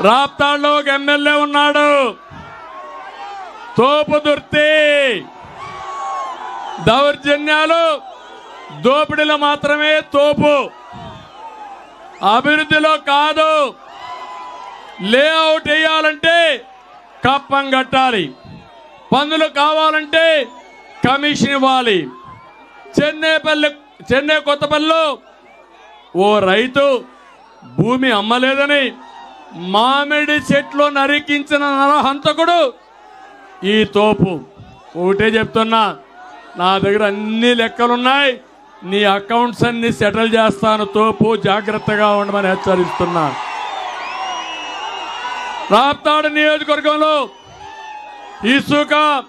రాప్తాడులో ఒక ఎమ్మెల్యే ఉన్నాడు. తోపు దుర్తి. దౌర్జన్యాలు. దోపిడీలో మాత్రమే తోపు. అభివృద్ధిలో కాదు. లేఅవుట్ వేయాలంటే కప్పం కట్టాలి. పన్నులు కావాలంటే కమిషన్ ఇవ్వాలి. చెన్నైపల్లి చెన్నై కొత్తపల్లిలో ఓ రైతు భూమి అమ్మలేదని మామిడి చెట్లు నరికించిన నరహంతకుడు ఈ తోపు. ఒకటే చెప్తున్నా నా దగ్గర అన్ని లెక్కలున్నాయి. నీ అకౌంట్స్ అన్ని సెటిల్ చేస్తాను తోపు జాగ్రత్తగా ఉండమని హెచ్చరిస్తున్నా. రాప్తాడు నియోజకవర్గంలో ఇసుక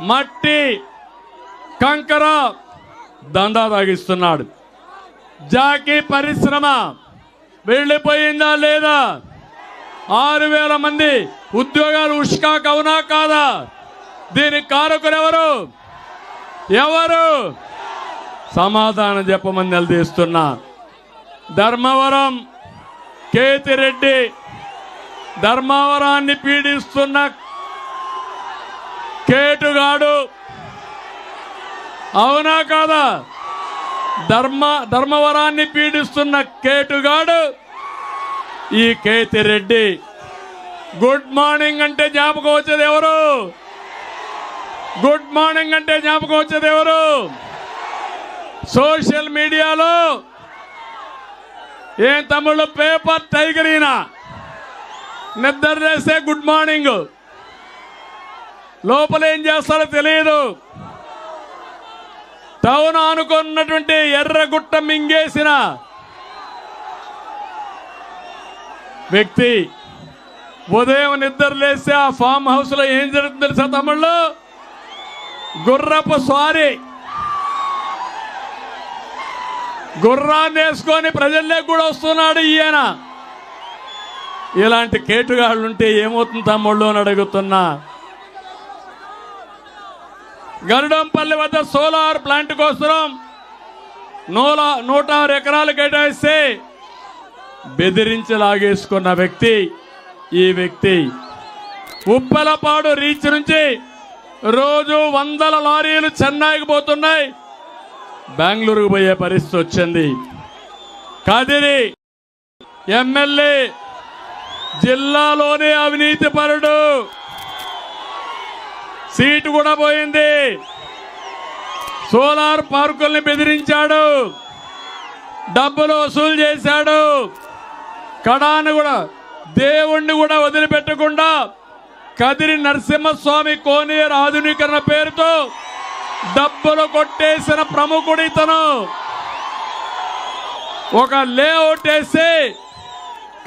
మట్టి కంకర దందా తాగిస్తున్నాడు. జాకీ పరిశ్రమ వెళ్ళిపోయిందా లేదా? ఆరు వేల మంది ఉద్యోగాలు ఉష్కా కవునా కాదా? దీనికి కారకులు ఎవరు? ఎవరు? సమాధానం చెప్పమని నిలదీస్తున్నా. ధర్మవరం కేతిరెడ్డి ధర్మవరాన్ని పీడిస్తున్న కేటుగాడు అవునా కాదా? ధర్మ ధర్మవరాన్ని పీడిస్తున్న కేటుగాడు ఈ కేతిరెడ్డి గుడ్ మార్నింగ్ అంటే జ్ఞాపకం వచ్చేది ఎవరు? గుడ్ మార్నింగ్ అంటే జ్ఞాపకం వచ్చేది ఎవరు? సోషల్ మీడియాలో ఏం తమిళ పేపర్ టైగర్ ఈయన? నిద్ర చేస్తే గుడ్ మార్నింగ్ లోపల ఏం చేస్తారో తెలియదు. టౌన్ అనుకున్నటువంటి ఎర్రగుట్ట మింగేసిన వ్యక్తి ఉదయం నిద్ర లేస్తే ఆ ఫామ్ హౌస్లో ఏం జరుగుతుంది తెలుసా తమ్ముళ్ళు? గుర్రపు స్వారీ. గుర్రాన్ని వేసుకొని ప్రజల్లోకి కూడా వస్తున్నాడు ఈయన. ఇలాంటి కేటుగాళ్ళు ఉంటే ఏమవుతుంది తమ్ముళ్ళు అని అడుగుతున్నా. గరుడంపల్లి వద్ద సోలార్ ప్లాంట్ కోసం నూల నూట ఆరు ఎకరాలు కేటాయిస్తే బెదిరించి లాగేసుకున్న వ్యక్తి ఈ వ్యక్తి. ఉప్పలపాడు రీచ్ నుంచి రోజు వందల లారీలు చెన్నైకి పోతున్నాయి. బెంగళూరుకు పోయే పరిస్థితి వచ్చింది. కదిరి ఎమ్మెల్యే జిల్లాలోనే అవినీతి పరుడు. సీటు కూడా పోయింది. సోలార్ పార్కుల్ని బెదిరించాడు. డబ్బులు వసూలు చేశాడు. కడాను కూడా దేవుణ్ణి కూడా వదిలిపెట్టకుండా కదిరి నరసింహస్వామి కోనేరు ఆధునీకరణ పేరుతో డబ్బులు కొట్టేసిన ప్రముఖుడు ఇతను. ఒక లేఅవుట్ వేసి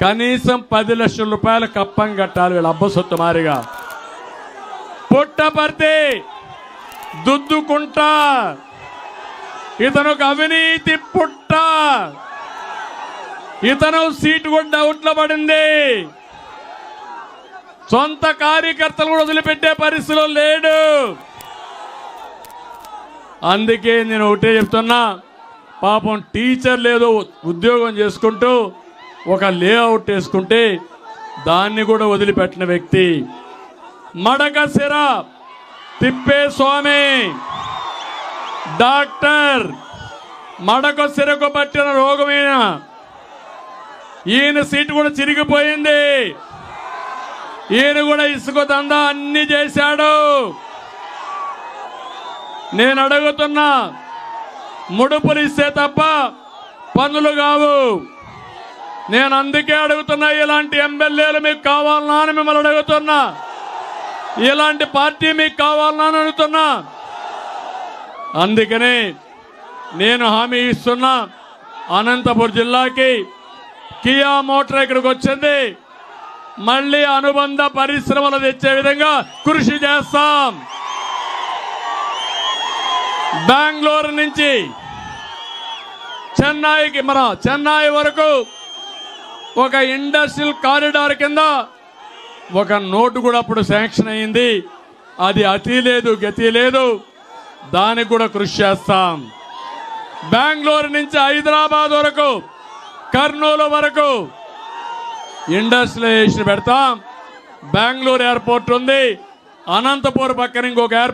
కనీసం పది లక్షల రూపాయలు కప్పం కట్టాలి వీళ్ళ అబ్బసొత్తు మారిగా. పుట్టపర్తి దుద్దుకుంటా ఇతను ఒక అవినీతి పుట్ట. ఇతను సీటు కూడా డౌట్లో పడింది. సొంత కార్యకర్తలు కూడా వదిలిపెట్టే పరిస్థితిలో లేడు. అందుకే నేను ఒకటే చెప్తున్నా పాపం టీచర్ లేదో ఉద్యోగం చేసుకుంటూ ఒక లేఅవుట్ వేసుకుంటే దాన్ని కూడా వదిలిపెట్టిన వ్యక్తి మడక సిర తిప్పే స్వామి. డాక్టర్ మడక సిరకు పట్టిన రోగమైన? ఈయన సీటు కూడా చిరిగిపోయింది. ఈయన కూడా ఇసుక దందా అన్ని చేశాడు. నేను అడుగుతున్నా ముడుపులు ఇస్తే తప్ప పనులు కావు. నేను అందుకే అడుగుతున్నా ఇలాంటి ఎమ్మెల్యేలు మీకు కావాలన్నా అని మిమ్మల్ని అడుగుతున్నా. ఇలాంటి పార్టీ మీకు కావాలన్నా అని అడుగుతున్నా. అందుకనే నేను హామీ ఇస్తున్నా అనంతపురం జిల్లాకి కియా మోటార్ ఇక్కడికి వచ్చింది. మళ్ళీ అనుబంధ పరిశ్రమలు తెచ్చే విధంగా కృషి చేస్తాం. బెంగళూరు నుంచి చెన్నైకి మన చెన్నై వరకు ఒక ఇండస్ట్రియల్ కారిడార్ కింద ఒక నోటు కూడా అప్పుడు శాంక్షన్ అయింది. అది అతి లేదు గతి లేదు. దానికి కూడా కృషి చేస్తాం. బెంగళూరు నుంచి హైదరాబాద్ వరకు కర్నూలు వరకు ఇండస్ట్రియలైజేషన్ పెడతాం. బెంగళూరు ఎయిర్పోర్ట్ ఉంది. అనంతపూర్ పక్కన ఇంకొక ఎయిర్పోర్ట్